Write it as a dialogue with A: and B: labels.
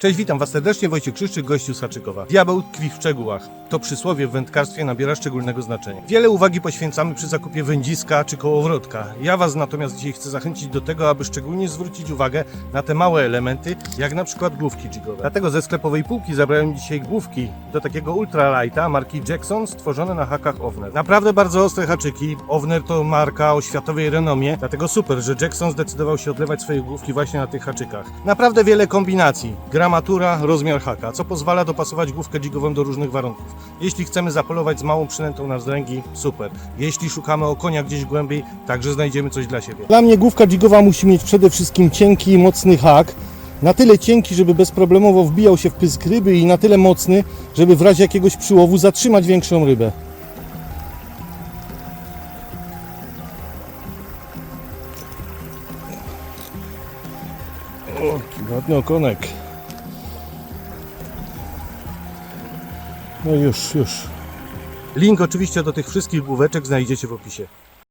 A: Cześć, witam Was serdecznie, Wojciech Krzyszczyk, gościu z Haczykowa. Diabeł tkwi w szczegółach. To przysłowie w wędkarstwie nabiera szczególnego znaczenia. Wiele uwagi poświęcamy przy zakupie wędziska czy kołowrotka. Ja Was natomiast dzisiaj chcę zachęcić do tego, aby szczególnie zwrócić uwagę na te małe elementy, jak na przykład główki jigowe. Dlatego ze sklepowej półki zabrałem dzisiaj główki do takiego ultralighta marki Jackson, stworzone na hakach Ovner. Naprawdę bardzo ostre haczyki. Ovner to marka o światowej renomie, dlatego super, że Jackson zdecydował się odlewać swoje główki właśnie na tych haczykach. Naprawdę wiele kombinacji. Gramatura, rozmiar haka, co pozwala dopasować główkę jigową do różnych warunków. Jeśli chcemy zapolować z małą przynętą na zdręgi, super. Jeśli szukamy okonia gdzieś głębiej, także znajdziemy coś dla siebie. Dla mnie główka jigowa musi mieć przede wszystkim cienki i mocny hak. Na tyle cienki, żeby bezproblemowo wbijał się w pysk ryby i na tyle mocny, żeby w razie jakiegoś przyłowu zatrzymać większą rybę. O, ładny okonek. No już, już. Link oczywiście do tych wszystkich główeczek znajdziecie w opisie.